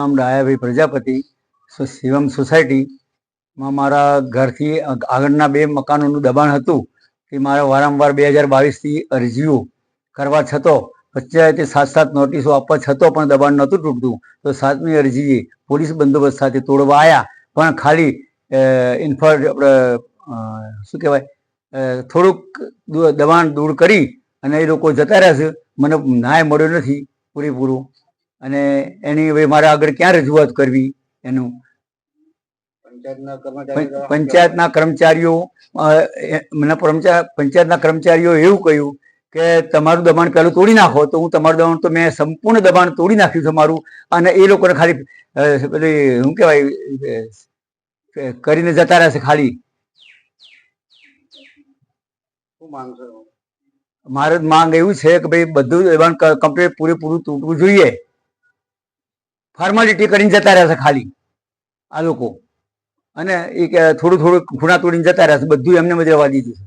નામ ડાયાભાઈ પ્રજાપતિ શિવમ સોસાયટીમાં મારા ઘરથી આગળના બે મકાનોનું દબાણ હતું તે મારા વારંવાર બે હજાર બાવીસથી અરજીઓ કરવા છતો, પંચાયતે સાત સાત નોટિસો આપવા છતો પણ દબાણ નહોતું તૂટતું. તો સાતમી અરજીએ પોલીસ બંદોબસ્ત સાથે તોડવા આવ્યા પણ ખાલી ઇન્ફર શું કહેવાય થોડુંક દબાણ દૂર કરી અને એ લોકો જતા રહ્યા છે. મને ન્યાય મળ્યો નથી પૂરેપૂરું. અને એની હવે મારે આગળ ક્યાં રજૂઆત કરવી એનું? પંચાયતના કર્મચારીઓ પંચાયતના કર્મચારીઓ મને પંચાયતના કર્મચારીઓ એવું કહ્યું કે તમારું દબાણ પહેલું તોડી નાખો તો હું તમારું દબાણ તો મેં સંપૂર્ણ દબાણ તોડી નાખ્યું છે મારું અને એ લોકોને ખાલી પેલી શું કહેવાય કરીને જતા રહેશે ખાલી. મારે માંગ એવું છે કે ભાઈ બધું દબાણ કમ્પ્લીટ પૂરેપૂરું તૂટવું જોઈએ. ફોર્માલિટી કરીને જતા રહેશે ખાલી, આ લોકો. અને એ થોડું થોડું ખૂણા તોડીને જતા રહેશે બધું એમને જ રહેવા દીધું છે.